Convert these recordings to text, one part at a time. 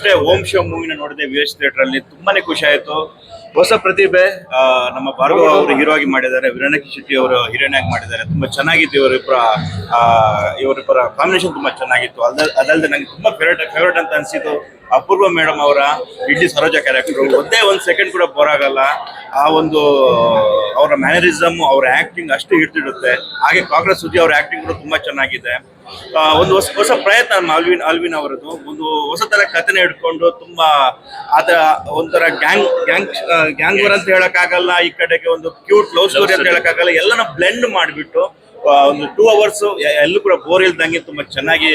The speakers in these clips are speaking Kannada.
ಅಷ್ಟೇ ಓಂ ಶೋ ಮೂವಿನ ನೋಡಿದೆ ವಿ ಎಸ್ ಥಿಯೇಟರ್ ಅಲ್ಲಿ. ತುಂಬಾನೇ ಖುಷಿ ಆಯ್ತು. ಹೊಸ ಪ್ರತಿಭೆ ನಮ್ಮ ಭಾರ್ಗವ ಅವರು ಹೀರೋ ಆಗಿ ಮಾಡಿದ್ದಾರೆ ವಿರಣಕಿ ಶೆಟ್ಟಿ ಅವರು ಹೀರೋಯಿನ್ ಆಗಿ ಮಾಡಿದ್ದಾರೆ. ತುಂಬಾ ಚೆನ್ನಾಗಿತ್ತು ಇವರಿಬ್ಬರ ಇವರಿಬ್ಬರ ಕಾಂಬಿನೇಷನ್ ತುಂಬಾ ಚೆನ್ನಾಗಿತ್ತು. ಅದ ಅದಲ್ಲದೆ ನಂಗೆ ತುಂಬಾ ಫೇವ್ರೇಟ್ ಫೇವ್ರೇಟ್ ಅಂತ ಅನ್ಸಿದ್ದು ಅಪೂರ್ವ ಮೇಡಮ್ ಅವರ, ಇಡ್ಲಿ ಸರೋಜ ಕ್ಯಾರೆಕ್ಟರ್ ಒಂದೇ ಒಂದು ಸೆಕೆಂಡ್ ಕೂಡ ಬೋರ್ ಆಗಲ್ಲ. ಆ ಒಂದು ಅವರ ಮ್ಯಾನರಿಸಮ್ ಅವರ ಆಕ್ಟಿಂಗ್ ಅಷ್ಟೇ ಹಿಡ್ತಿಡುತ್ತೆ ಹಾಗೆ ಕಾಂಗ್ರೆಸ್ ಸುದ್ದಿ ಅವರ ಆಕ್ಟಿಂಗ್ ಕೂಡ ತುಂಬಾ ಚೆನ್ನಾಗಿದೆ. ಒಂದು ಹೊಸ ಹೊಸ ಪ್ರಯತ್ನ ನಮ್ಮ ಅಲ್ವಿನ್ ಅಲ್ವಿನ್ ಅವರದ್ದು ಒಂದು ಹೊಸ ತರ ಕಥೆನ ಹಿಡ್ಕೊಂಡು ತುಂಬಾ ಆತರ ಒಂಥರ ಗ್ಯಾಂಗ್ ಗ್ಯಾಂಗ್ ಗ್ಯಾಂಗ್ವರ್ ಅಂತ ಹೇಳಕ್ಕಾಗಲ್ಲ ಈ ಕಡೆಗೆ ಒಂದು ಕ್ಯೂಟ್ ಲವ್ ಸ್ಟೋರಿ ಅಂತ ಹೇಳಕ್ಕಾಗಲ್ಲ ಎಲ್ಲನ ಬ್ಲೆಂಡ್ ಮಾಡಿಬಿಟ್ಟು ಒಂದು ಟೂ ಅವರ್ಸ್ ಎಲ್ಲೂ ಕೂಡ ಬೋರ್ ಇಲ್ದಂಗೆ ತುಂಬಾ ಚೆನ್ನಾಗಿ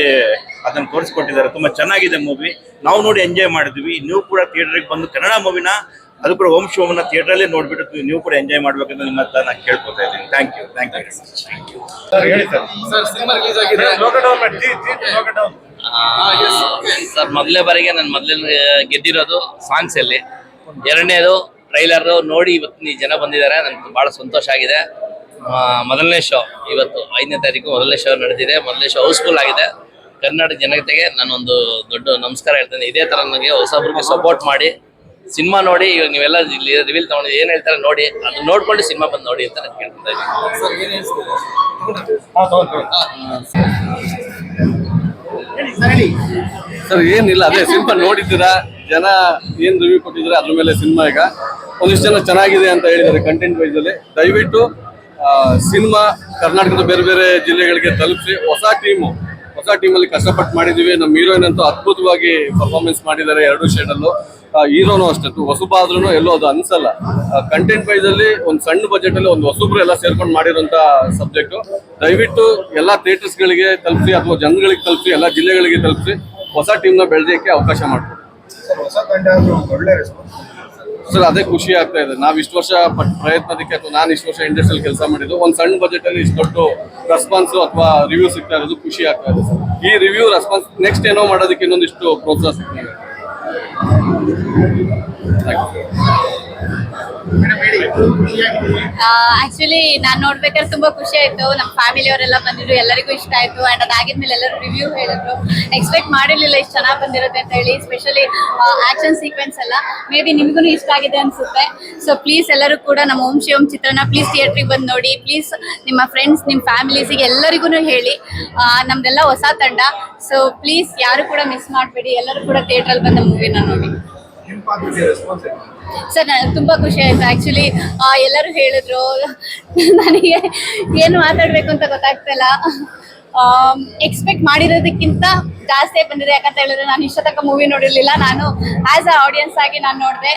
ಅದನ್ನು ತೋರಿಸ್ಕೊಟ್ಟಿದ್ದಾರೆ. ತುಂಬಾ ಚೆನ್ನಾಗಿದೆ ಮೂವಿ ನಾವು ನೋಡಿ ಎಂಜಾಯ್ ಮಾಡಿದ್ವಿ. ನೀವು ಕೂಡ ಥಿಯೇಟರ್ಗೆ ಬಂದು ಕನ್ನಡ ಮೂವಿನ ಅದು ಕೂಡ ಓಂ ಥಿಯೇಟರ್ ಅಲ್ಲಿ ನೋಡ್ಬಿಟ್ಟು ನೀವು ಕೂಡ ಎಂಜಾಯ್ ಮಾಡ್ಬೇಕಂತ ನಿಮ್ಮ ಹತ್ರ ನಾನು ಕೇಳ್ಕೊತಾ ಇದ್ದೀನಿ. Thank you thank you sir cinema release ಆಗಿದೆ. ಸರ್ ಮೊದಲನೇ ಬಾರಿಗೆ ನಾನು ಮೊದಲೇ ಗೆದ್ದಿರೋದು ಸಾಂಗ್ಸ್ ಅಲ್ಲಿ. ಎರಡನೇದು ಟ್ರೈಲರ್ ನೋಡಿ ಇವತ್ತು ಈ ಜನ ಬಂದಿದ್ದಾರೆ. ನನಗೆ ಬಹಳ ಸಂತೋಷ ಆಗಿದೆ. ಆ, ಮೊದಲನೇ ಶೋ ಇವತ್ತು ಐದನೇ ತಾರೀಕು ಮೊದಲನೇ ಶೋ ನಡೆದಿದೆ. ಮೊದಲನೇ ಶೋ ಹೌಸ್ಫುಲ್ ಆಗಿದೆ. ಕರ್ನಾಟಕ ಜನತೆಗೆ ನಾನೊಂದು ದೊಡ್ಡ ನಮಸ್ಕಾರ ಹೇಳ್ತೇನೆ. ಇದೇ ತರ ನನಗೆ ಹೊಸಬ್ರಿಗೆ ಸಪೋರ್ಟ್ ಮಾಡಿ ಸಿನಿಮಾ ನೋಡಿ ಇವಾಗ ನೀವೆಲ್ಲ ಇಲ್ಲಿ ರಿವೀಲ್ ತಗೊಂಡು ಏನ್ ಹೇಳ್ತಾರೆ ನೋಡಿ ಅದು ನೋಡ್ಕೊಂಡು ಸಿನಿಮಾ ಬಂದು ನೋಡಿ ಅಂತ ನಾನು ಕೇಳ್ತಾ ಇದ್ದೀನಿ. ಸರ್ ಏನ್ ಹೇಳ್ತೀರಾ? ಸರ್ ಏನಿಲ್ಲ ಅದೇ ಸಿನಿಮಾ ನೋಡಿದ್ದೀರಾ? ಜನ ಏನ್ ರಿವ್ಯೂ ಕೊಟ್ಟಿದ್ರೆ ಅದ್ರ ಮೇಲೆ ಸಿನಿಮಾ ಈಗ. ಒಂದಿಷ್ಟು ಜನ ಚೆನ್ನಾಗಿದೆ ಅಂತ ಹೇಳಿದ್ದಾರೆ ಕಂಟೆಂಟ್ ವೈಸ್ ಅಲ್ಲಿ. ದಯವಿಟ್ಟು ಸಿನಿಮಾ ಕರ್ನಾಟಕದ ಬೇರೆ ಬೇರೆ ಜಿಲ್ಲೆಗಳಿಗೆ ತಲುಪಿಸಿ. ಹೊಸ ಟೀಮು ಹೊಸ ಟೀಮಲ್ಲಿ ಕಷ್ಟಪಟ್ಟು ಮಾಡಿದ್ದೀವಿ. ನಮ್ಮ ಹೀರೋಯಿನ್ ಅಂತೂ ಅದ್ಭುತವಾಗಿ ಪರ್ಫಾರ್ಮೆನ್ಸ್ ಮಾಡಿದ್ದಾರೆ ಎರಡು ಶೇಡಲ್ಲೂ ಹೀರೋನು ಅಷ್ಟೇ. ಹೊಸಬಾದ್ರೂ ಎಲ್ಲೋ ಅದು ಅನ್ಸಲ್ಲ. ಕಂಟೆಂಟ್ ವೈಸ್ ಅಲ್ಲಿ ಒಂದು ಸಣ್ಣ ಬಜೆಟ್ ಅಲ್ಲಿ ಒಂದು ಹೊಸಬ್ರು ಎಲ್ಲ ಸೇರ್ಕೊಂಡು ಮಾಡಿರುವಂತ ಸಬ್ಜೆಕ್ಟ್ ದಯವಿಟ್ಟು ಎಲ್ಲ ಥಿಯೇಟರ್ಸ್ ಗಳಿಗೆ ತಲುಪಿಸಿ ಅಥವಾ ಜನಗಳಿಗೆ ತಲುಪಿಸಿ ಎಲ್ಲ ಜಿಲ್ಲೆಗಳಿಗೆ ತಲುಪಿಸಿ ಹೊಸ ಟೀಮ್ನ ಬೆಳೆದಕ್ಕೆ ಅವಕಾಶ ಮಾಡ್ಕೊಡಿ. ಸರ್ ಆದ್ರೂ ಅದೇ ಖುಷಿ ಆಗ್ತಾ ಇದೆ. ನಾವು ಇಷ್ಟು ವರ್ಷ ಪಟ್ ಪ್ರಯತ್ನದಕ್ಕೆ ಅಥವಾ ನಾನು ಇಷ್ಟು ವರ್ಷ ಇಂಡಸ್ಟ್ರಿಯಲ್ಲಿ ಕೆಲಸ ಮಾಡಿದ್ದು ಒಂದು ಸಣ್ಣ ಬಜೆಟ್ ಅಲ್ಲಿ ಇಷ್ಟು ದೊಡ್ಡ ರೆಸ್ಪಾನ್ಸ್ ಅಥವಾ ರಿವ್ಯೂ ಸಿಗ್ತಾ ಇರೋದು ಖುಷಿ ಆಗ್ತಾ ಇದೆ ಸರ್. ಈ ರಿವ್ಯೂ ರೆಸ್ಪಾನ್ಸ್ ನೆಕ್ಸ್ಟ್ ಏನೋ ಮಾಡೋದಕ್ಕೆ ಇನ್ನೊಂದಿಷ್ಟು ಪ್ರೋತ್ಸಾಹ ಸಿಗ್ತಾ ಇದೆ Thank you. ಆಕ್ಚುಲಿ ನಾನ್ ನೋಡ್ಬೇಕಾದ್ರೆ ತುಂಬಾ ಖುಷಿ ಆಯ್ತು. ನಮ್ಮ ಫ್ಯಾಮಿಲಿ ಅವರೆಲ್ಲ ಬಂದಿದ್ರು, ಎಲ್ಲರಿಗೂ ಇಷ್ಟ ಆಯ್ತು. ಅಂಡ್ ಅದಾಗಿದ್ಮೇಲೆ ಎಲ್ಲರೂ ರಿವ್ಯೂ ಹೇಳಿದ್ರು. ಎಕ್ಸ್ಪೆಕ್ಟ್ ಮಾಡಿರ್ಲಿಲ್ಲ ಇಷ್ಟು ಚೆನ್ನಾಗಿ ಬಂದಿರುತ್ತೆ ಅಂತ ಹೇಳಿ ಸ್ಪೆಷಲಿ ಆಕ್ಷನ್ ಸೀಕ್ವೆನ್ಸ್ ಎಲ್ಲ. ಮೇ ಬಿ ನಿಮ್ಗೂ ಇಷ್ಟ ಆಗಿದೆ ಅನ್ಸುತ್ತೆ. ಸೊ ಪ್ಲೀಸ್ ಎಲ್ಲರೂ ಕೂಡ ನಮ್ಮ ಓಂ ಶಿವಂ ಚಿತ್ರನ ಪ್ಲೀಸ್ ಥಿಯೇಟ್ರಿಗೆ ಬಂದು ನೋಡಿ. ಪ್ಲೀಸ್ ನಿಮ್ಮ ಫ್ರೆಂಡ್ಸ್ ನಿಮ್ಮ ಫ್ಯಾಮಿಲೀಸಿಗೆ ಎಲ್ಲರಿಗೂ ಹೇಳಿ. ನಮ್ದೆಲ್ಲ ಹೊಸ ತಂಡ. ಸೊ ಪ್ಲೀಸ್ ಯಾರು ಕೂಡ ಮಿಸ್ ಮಾಡಬೇಡಿ. ಎಲ್ಲರೂ ಕೂಡ ಥಿಯೇಟ್ರಲ್ಲಿ ಬಂದ ಮೂವಿನ ನೋಡಿ. ಸರ್ ನನಗೆ ತುಂಬಾ ಖುಷಿ ಆಯ್ತು. ಆ್ಯಕ್ಚುಲಿ ಎಲ್ಲರೂ ಹೇಳಿದ್ರು. ನನಗೆ ಏನು ಮಾತಾಡಬೇಕು ಅಂತ ಗೊತ್ತಾಗ್ತಿಲ್ಲ. ಎಕ್ಸ್ಪೆಕ್ಟ್ ಮಾಡಿರೋದಕ್ಕಿಂತ ಜಾಸ್ತಿ ಬಂದಿದೆ. ಯಾಕಂತ ಹೇಳಿದ್ರೆ ನಾನು ಇಷ್ಟ ತನಕ ಮೂವಿ ನೋಡಿರಲಿಲ್ಲ. ನಾನು ಆಸ್ ಅ ಆಡಿಯನ್ಸ್ ಆಗಿ ನಾನು ನೋಡಿದೆ.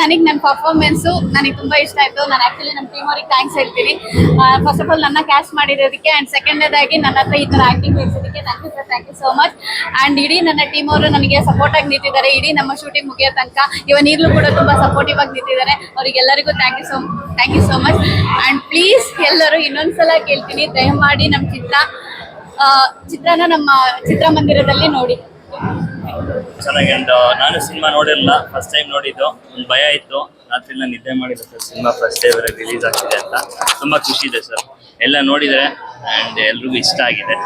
ನನಗೆ ನನ್ನ ಪರ್ಫಾರ್ಮೆನ್ಸು ನನಗೆ ತುಂಬ ಇಷ್ಟ ಆಯಿತು. ನಾನು ಆ್ಯಕ್ಚುಲಿ ನಮ್ಮ ಟೀಮ್ ಅವ್ರಿಗೆ ಥ್ಯಾಂಕ್ಸ್ ಹೇಳ್ತೀನಿ. ಫಸ್ಟ್ ಆಫ್ ಆಲ್ ನನ್ನ ಕ್ಯಾಶ್ ಮಾಡಿರೋದಕ್ಕೆ ಆ್ಯಂಡ್ ಸೆಕೆಂಡದಾಗಿ ನನ್ನ ಹತ್ರ ಈ ಥರ acting ಬೆಳೆಸೋದಕ್ಕೆ thank you thank you so much and ಇಡೀ ನನ್ನ ಟೀಮ್ ಅವರು ನನಗೆ ಸಪೋರ್ಟ್ ಆಗಿ ನಿಂತಿದ್ದಾರೆ. ಇಡೀ ನಮ್ಮ ಶೂಟಿಂಗ್ ಮುಗಿಯೋ ತನಕ ಇವನ್ ಈಗಲೂ ಕೂಡ ತುಂಬ ಸಪೋರ್ಟಿವ್ ಆಗಿ ನಿಂತಿದ್ದಾರೆ. ಅವರಿಗೆಲ್ಲರಿಗೂ thank you so thank you so much and please ಎಲ್ಲರೂ ಇನ್ನೊಂದ್ಸಲ ಕೇಳ್ತೀನಿ. ದಯಮಾಡಿ ನಮ್ಮ ಚಿತ್ರ ಚಿತ್ರನ ನಮ್ಮ ಚಿತ್ರಮಂದಿರದಲ್ಲಿ ನೋಡಿ. ಚೆನ್ನಾಗಿ ಅಂಡ್ ನಾನು ಸಿನಿಮಾ ನೋಡಿರಲಿಲ್ಲ ಫಸ್ಟ್ ಟೈಮ್ ನೋಡಿದ್ದು. ಒಂದು ಭಯ ಇತ್ತು. ರಾತ್ರಿ ನಾನು ನಿದ್ದೆ ಮಾಡಿದ್ದೆ ಸರ್. ಸಿನಿಮಾ ಫಸ್ಟ್ ಡೇ ಬೇರೆ ರಿಲೀಸ್ ಆಗ್ತಿದೆ ಅಂತ. ತುಂಬ ಖುಷಿ ಇದೆ ಸರ್. ಎಲ್ಲ ನೋಡಿದರೆ ಆ್ಯಂಡ್ ಎಲ್ರಿಗೂ ಇಷ್ಟ ಆಗಿದೆ.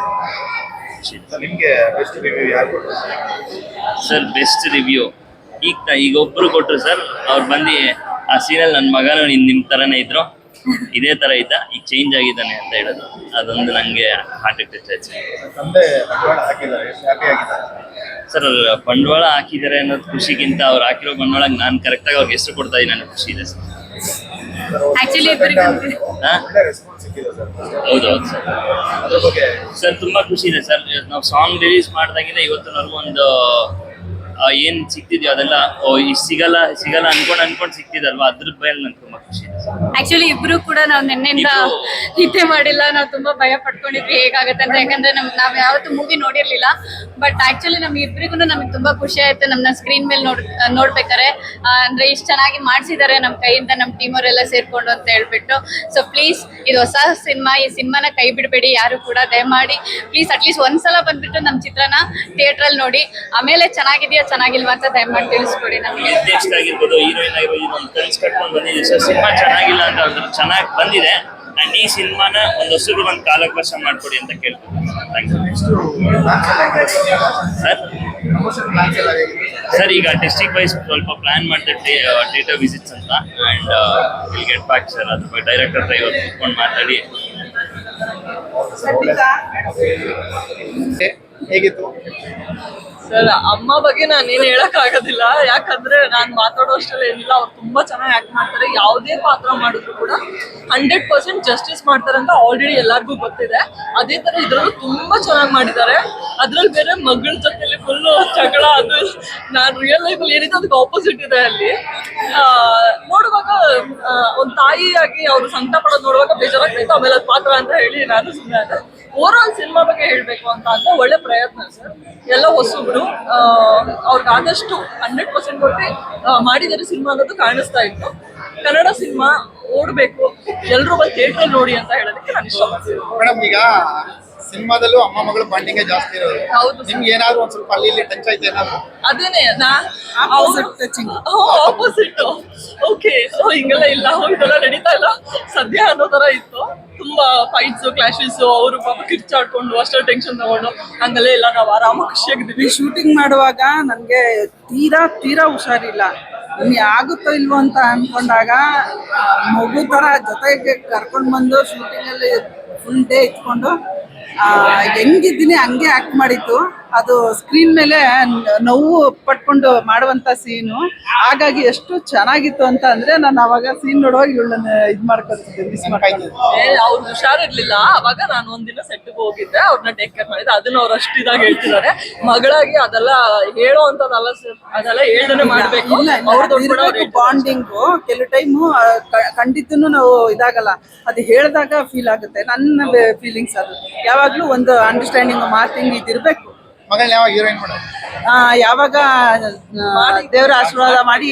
ಸರ್ ನಿಮಗೆ ಬೆಸ್ಟ್ ರಿವ್ಯೂ ಯಾರು ಕೊಟ್ಟರು ಸರ್? ಬೆಸ್ಟ್ ರಿವ್ಯೂ ಈಗ ಈಗ ಒಬ್ಬರು ಕೊಟ್ಟರು ಸರ್. ಅವ್ರು ಬಂದು ಆ ಸೀನಲ್ಲಿ ನನ್ನ ಮಗನೂ ನಿನ್ ನಿಮ್ಮ ಥರನೇ ಇದ್ರು. ಇದೇ ತರ ಇದ್ದ ಈಗ ಚೇಂಜ್ ಆಗಿದ್ದಾನೆ ಅಂತ ಹೇಳೋದು. ಅದೊಂದು ನಂಗೆ ಹಾರ್ಟ್ ಟಚ್ ಆಯ್ತು. ತಂದೆ ಬಂಡವಾಳ ಹಾಕಿದ್ದಾರೆ ಆಗಿದ್ದಾರೆ? ಸರ್ ಬಂಡವಾಳ ಹಾಕಿದ್ದಾರೆ ಅನ್ನೋದು ಖುಷಿಗಿಂತ ಅವ್ರು ಹಾಕಿರೋ ಬಂಡವಾಳ ನಾನು ಕರೆಕ್ಟಾಗಿ ಅವ್ರಿಗೆ ಎಷ್ಟು ಕೊಡ್ತಾ ಇದ್ದೀನಿ ನನಗೆ ಖುಷಿ ಇದೆ ಸರ್. ಸರ್ ಹೊಸ Actually ಇಬ್ಬರಿಗೂ- ಆದ್ರೂ ಹಾ? ಒಳ್ಳೆ ರೆಸ್ಪಾನ್ಸ್ ಸಿಕ್ಕಿದೆ ಸರ್. ಸರ್. ಅದ್ರ ಬಗ್ಗೆ ಸರ್ ತುಂಬಾ ಖುಷಿ ಇದೆ ಸರ್. ನಾವು ಸಾಂಗ್ ರಿಲೀಸ್ ಮಾಡಿದಾಗಿಂದ ಇವತ್ತಿನವರೆಗೂ ಒಂದು ಆ, ಏನ್ ಸಿಕ್ತಿದ್ಯೋ ಅದೆಲ್ಲ ಓ ಇಷ್ಟು ಸಿಗಲ್ಲ ಸಿಗಲ್ಲ ಅನ್ಕೊಂಡು ಅನ್ಕೊಂಡು ಸಿಕ್ತಿದಲ್ವಾ ಅದ್ರ ಮೇಲೆ ನಂಗೆ ತುಂಬಾ ಖುಷಿ ಇದೆ. ಆಕ್ಚುಲಿ ಇಬ್ರು ಕೂಡ ನಾವು ನಿನ್ನೆಯಿಂದ ನಿದ್ದೆ ಮಾಡಿಲ್ಲ. ನಾವು ತುಂಬಾ ಭಯ ಪಡ್ಕೊಂಡಿದ್ವಿ ಹೇಗಾಗುತ್ತೆ ಅಂತ. ಯಾಕಂದ್ರೆ ನಮ್ ನಾವ್ ಯಾವತ್ತೂ ಮೂವಿ ನೋಡಿರ್ಲಿಲ್ಲ. ಬಟ್ ಆಕ್ಚುಲಿ ನಮ್ ಇಬ್ರಿಗೂ ನಮಗೆ ತುಂಬಾ ಖುಷಿ ಆಯ್ತು. ನಮ್ನ ಸ್ಕ್ರೀನ್ ಮೇಲೆ ನೋಡ್ ನೋಡ್ಬೇಕಾರೆ ಅಂದ್ರೆ ಇಷ್ಟ ಚೆನ್ನಾಗಿ ಮಾಡ್ಸಿದ್ದಾರೆ ನಮ್ಮ ಕೈಯಿಂದ ನಮ್ಮ ಟೀಮ್ ಅವರೆಲ್ಲ ಸೇರ್ಕೊಂಡು ಅಂತ ಹೇಳ್ಬಿಟ್ಟು. ಸೊ ಪ್ಲೀಸ್ ಇದು ಹೊಸ ಸಿನಿಮಾ ಈ ಸಿನಿಮಾನ ಕೈ ಬಿಡಬೇಡಿ. ಯಾರು ಕೂಡ ದಯಮಾಡಿ. ಪ್ಲೀಸ್ ಅಟ್ಲೀಸ್ಟ್ ಒಂದ್ಸಲ ಬಂದ್ಬಿಟ್ಟು ನಮ್ಮ ಚಿತ್ರನ ಥಿಯೇಟ್ರಲ್ಲಿ ನೋಡಿ. ಆಮೇಲೆ ಚೆನ್ನಾಗಿದೆಯಾ ಚೆನ್ನಾಗಿಲ್ವಾ ಅಂತ ದಯಮಾಡಿ ತಿಳಿಸ್ಕೊಡಿ ನಮಗೆ. ಚೆನ್ನಾಗಿಲ್ಲ ಅಂತ ಹೇಳಿದ್ರು ಚೆನ್ನಾಗಿ ಬಂದಿದೆ. ಅಂಡ್ ಈ ಸಿನಿಮಾನ ಒಂದು ಹೊಸರು ಒಂದು ಕಾಲವಕಾಶ ಮಾಡ್ಕೊಡಿ ಅಂತ ಕೇಳ್ತೀನಿ. ಸರ್ ಪ್ರಮೋಷನ್ ಪ್ಲಾನ್ಸ್ ಎಲ್ಲ ಸರ್ ಈಗ ಡಿಸ್ಟ್ರಿಕ್ಟ್ ವೈಸ್ ಸ್ವಲ್ಪ ಪ್ಲಾನ್ ಮಾಡಿದೆ ಡೇಟಾ ವಿಸಿಟ್ಸ್ ಅಂತ. And will get back sir ಅದ್ರ ಡೈರೆಕ್ಟರ್ ಹತ್ರ ಇವತ್ತು ಕೂತ್ಕೊಂಡು ಮಾತಾಡಿ. ಹೇಗಿತ್ತು? ಸರ್, ಅಮ್ಮ ಬಗ್ಗೆ ನಾನೇನು ಹೇಳಕ್ ಆಗೋದಿಲ್ಲ. ಯಾಕಂದ್ರೆ ನಾನು ಮಾತಾಡೋ ಅಷ್ಟರಲ್ಲಿ ಏನಿಲ್ಲ, ಅವ್ರು ತುಂಬಾ ಚೆನ್ನಾಗಿ ಆಕ್ಟ್ ಮಾಡ್ತಾರೆ. ಯಾವುದೇ ಪಾತ್ರ ಮಾಡಿದ್ರು ಕೂಡ ಹಂಡ್ರೆಡ್ ಪರ್ಸೆಂಟ್ ಜಸ್ಟಿಸ್ ಮಾಡ್ತಾರೆ ಅಂತ ಆಲ್ರೆಡಿ ಎಲ್ಲರಿಗೂ ಗೊತ್ತಿದೆ. ಅದೇ ತರ ಇದ್ರಲ್ಲೂ ತುಂಬಾ ಚೆನ್ನಾಗಿ ಮಾಡಿದ್ದಾರೆ. ಅದ್ರಲ್ಲಿ ಬೇರೆ ಮಗಳ ಜೊತೆಲಿ ಫುಲ್ ಜಗಳ, ಅದು ನಾನು ರಿಯಲ್ ಲೈಫ್ ಏನಿದೆ ಅದಕ್ಕೆ ಆಪೋಸಿಟ್ ಇದೆ ಅಲ್ಲಿ. ನೋಡುವಾಗ ಒಂದು ತಾಯಿಯಾಗಿ ಅವ್ರು ಸಂಕಟ ಪಡೋದು ನೋಡುವಾಗ ಬೇಜಾರಾಗ್ತಿತ್ತು ಆಮೇಲೆ ಅದು ಪಾತ್ರ ಅಂತ ಹೇಳಿ ನಾನು ಸುಮ್ಮನೆ ಓವರ್ ಆಲ್ ಸಿನಿಮಾ ಬಗ್ಗೆ ಹೇಳ್ಬೇಕು ಅಂತ ಅಂದ್ರೆ ಒಳ್ಳೆ ಪ್ರಯತ್ನ ಸರ್. ಎಲ್ಲ ಹೊಸಬ್ರು ಅವ್ರಿಗೆ ಆದಷ್ಟು ಹಂಡ್ರೆಡ್ ಪರ್ಸೆಂಟ್ ಕೊಟ್ಟು ಮಾಡಿದರೆ ಸಿನಿಮಾ ಅನ್ನೋದು ಕಾಣಿಸ್ತಾ ಇತ್ತು. ಕನ್ನಡ ಸಿನಿಮಾ ಓಡ್ಬೇಕು, ಎಲ್ರು ಬಂದು ಥಿಯೇಟರ್ ನೋಡಿ ಅಂತ ಹೇಳೋದಕ್ಕೆ ನಾನು ಇಷ್ಟಪಡ್ತೀನಿ. ಮೇಡಮ್ ಈಗ ಸಿನಿಮಾದಲ್ಲೂ ಅಮ್ಮ ಮಗಳು ಬಾಂಡಿಂಗ್ ಜಾಸ್ತಿ ಇರೋದು. ನಿಮ್ಗೆ ಏನಾದ್ರು ಒಂದ್ ಸ್ವಲ್ಪ ಅಲ್ಲಿ ಇಲ್ಲಿ ಟಚ್ ಆಯ್ತು ಏನಾದ್ರು? ಅದೇನೇ ಆಪೋಸಿಟ್ ಓಕೆ ಹಿಂಗೆಲ್ಲ ಇಲ್ಲ. ಇದೆಲ್ಲ ನಡೀತಾ ಇಲ್ಲ. ಸದ್ಯ ಅನ್ನೋ ತರ ಇತ್ತು. ತುಂಬಾ ಫೈಟ್ಸ್ ಕ್ಲಾಶಸ್ ಅವರು ಪಾಪ ಕಿರ್ಚಾಡ್ಕೊಂಡು ಅಷ್ಟೇ ಟೆನ್ಷನ್ ತಗೊಂಡು ಹಂಗೆಲ್ಲ ಇಲ್ಲ ನಾವು ಆರಾಮ ಖುಷಿಯಾಗಿದ್ದೀವಿ ಶೂಟಿಂಗ್ ಮಾಡುವಾಗ ನನಗೆ ತೀರಾ ತೀರಾ ಹುಷಾರಿಲ್ಲ. ಇನ್ನು ಆಗುತ್ತೋ ಇಲ್ವೋ ಅಂತ ಅನ್ಕೊಂಡಾಗ ಮಗು ತರ ಜೊತೆಗೆ ಕರ್ಕೊಂಡು ಬಂದು ಶೂಟಿಂಗಲ್ಲಿ ಫುಲ್ ಡೇ ಇಟ್ಕೊಂಡು ಹೆಂಗಿದ್ದೀನಿ ಹಂಗೆ ಆಕ್ಟ್ ಮಾಡಿತ್ತು ಅದು ಸ್ಕ್ರೀನ್ ಮೇಲೆ ನೋವು ಪಟ್ಕೊಂಡು ಮಾಡುವಂತ ಸೀನು ಹಾಗಾಗಿ ಎಷ್ಟು ಚೆನ್ನಾಗಿತ್ತು ಅಂತ ಅಂದ್ರೆ ನಾನು ಅವಾಗ ಸೀನ್ ನೋಡುವಾಗ ಇವಳನ್ನ ಇದ್ ಮಾಡ್ಕೊಳ್ತಿದ್ದೆ ಮಿಸ್ ಅವ್ರು ಹುಷಾರಿರ್ಲಿಲ್ಲ. ಅವಾಗ ನಾನು ಒಂದಿನ ಸೆಟ್ಗೆ ಹೋಗಿದ್ದೆ. ಅವ್ರನ್ನ ಟೇಕ್ ಕೇರ್ ಮಾಡಿದ್ದೆ. ಅದನ್ನ ಅವ್ರು ಅಷ್ಟು ಇದಾಗಿ ಹೇಳ್ತಿದ್ದಾರೆ. ಮಗಳಾಗಿ ಅದೆಲ್ಲ ಹೇಳೋ ಅಂತದಲ್ಲ ಸರ್ ಅದೆಲ್ಲ ಹೇಳ್ದೇ ಮಾಡ್ಬೇಕು. ಬಾಂಡಿಂಗು ಕೆಲವು ಟೈಮು ಖಂಡಿತನು ನಾವು ಇದಾಗಲ್ಲ. ಅದು ಹೇಳಿದಾಗ ಫೀಲ್ ಆಗುತ್ತೆ. ನನ್ನ ಫೀಲಿಂಗ್ಸ್ ಅದು. ಯಾವಾಗ್ಲೂ ಒಂದು ಅಂಡರ್ಸ್ಟ್ಯಾಂಡಿಂಗ್ ಮಾತಿಂಗ್ ಇದಿರ್ಬೇಕು. ಮಗಳನ್ನ ಯಾವಾಗ ಹೀರೋಯಿನ್ ಮಾಡೋದು? ಯಾವಾಗ ದೇವರ ಆಶೀರ್ವಾದ ಮಾಡಿ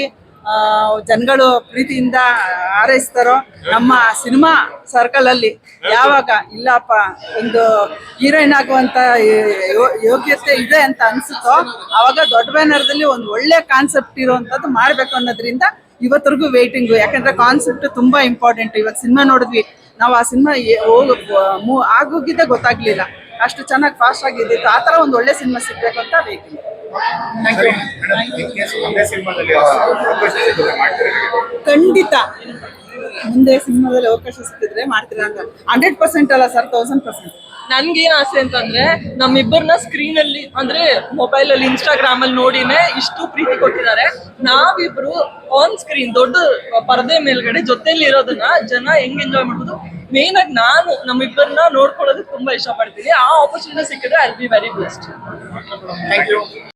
ಜನಗಳು ಪ್ರೀತಿಯಿಂದ ಹಾರೈಸ್ತಾರೋ, ನಮ್ಮ ಸಿನಿಮಾ ಸರ್ಕಲ್ ಅಲ್ಲಿ ಯಾವಾಗ, ಇಲ್ಲಪ್ಪ, ಒಂದು ಹೀರೋಯಿನ್ ಆಗುವಂತ ಯೋಗ್ಯತೆ ಇದೆ ಅಂತ ಅನ್ಸುತ್ತೋ, ಅವಾಗ ದೊಡ್ಡ ಬ್ಯಾನರ್ದಲ್ಲಿ ಒಂದು ಒಳ್ಳೆ ಕಾನ್ಸೆಪ್ಟ್ ಇರುವಂತದ್ದು ಮಾಡ್ಬೇಕು ಅನ್ನೋದ್ರಿಂದ ಇವತ್ತರೆಗೂ ವೇಟಿಂಗು ಯಾಕಂದ್ರೆ ಕಾನ್ಸೆಪ್ಟ್ ತುಂಬಾ ಇಂಪಾರ್ಟೆಂಟ್ ಇವಾಗ ಸಿನಿಮಾ ನೋಡಿದ್ವಿ. ನಾವು ಆ ಸಿನಿಮಾ ಹೋಗ ಗೊತ್ತಾಗ್ಲಿಲ್ಲ. ಅಷ್ಟು ಚೆನ್ನಾಗಿ ಫಾಸ್ಟ್ ಆಗಿದ್ದಿತ್ತು ಆ ತರ ಒಂದು ಒಳ್ಳೆ ಸಿನಿಮಾ ಸಿಗ್ಬೇಕು ಅಂತ ಮಾಡ್ತೀರಾ ಖಂಡಿತ. ಮುಂದೆ ಸಿನಿಮಾದಲ್ಲಿ ಅವಕಾಶ ಸಿಕ್ಕಿದ್ರೆ ಮಾಡ್ತೀರಾ ಅಂತ. ಹಂಡ್ರೆಡ್ ಪರ್ಸೆಂಟ್ ಅಲ್ಲ ಸರ್ ತೌಸಂಡ್ ಪರ್ಸೆಂಟ್ ನನ್ಗೇನ್ ಆಸೆ ಅಂತಂದ್ರೆ ನಮ್ಮಿಬ್ಬರನ್ನ ಸ್ಕ್ರೀನ್ ಅಲ್ಲಿ ಅಂದ್ರೆ ಮೊಬೈಲ್ ಅಲ್ಲಿ ಇನ್ಸ್ಟಾಗ್ರಾಮ್ ಅಲ್ಲಿ ನೋಡಿನೇ ಇಷ್ಟು ಪ್ರೀತಿ ಕೊಟ್ಟಿದ್ದಾರೆ. ನಾವಿಬ್ರು ಆನ್ ಸ್ಕ್ರೀನ್ ದೊಡ್ಡ ಪರದೆ ಮೇಲ್ಗಡೆ ಜೊತೆಲಿ ಇರೋದನ್ನ ಜನ ಹೆಂಗ್ ಎಂಜಾಯ್ ಮಾಡ್ಬೋದು? ಮೇನ್ ಆಗಿ ನಾನು ನಮ್ಮಿಬ್ಬರನ್ನ ನೋಡ್ಕೊಳ್ಳೋದಕ್ಕೆ ತುಂಬಾ ಇಷ್ಟಪಡ್ತೀನಿ. ಆ ಆಪರ್ಚುನಿಟಿ ಸಿಕ್ಕಿದ್ರೆ I be very best thank you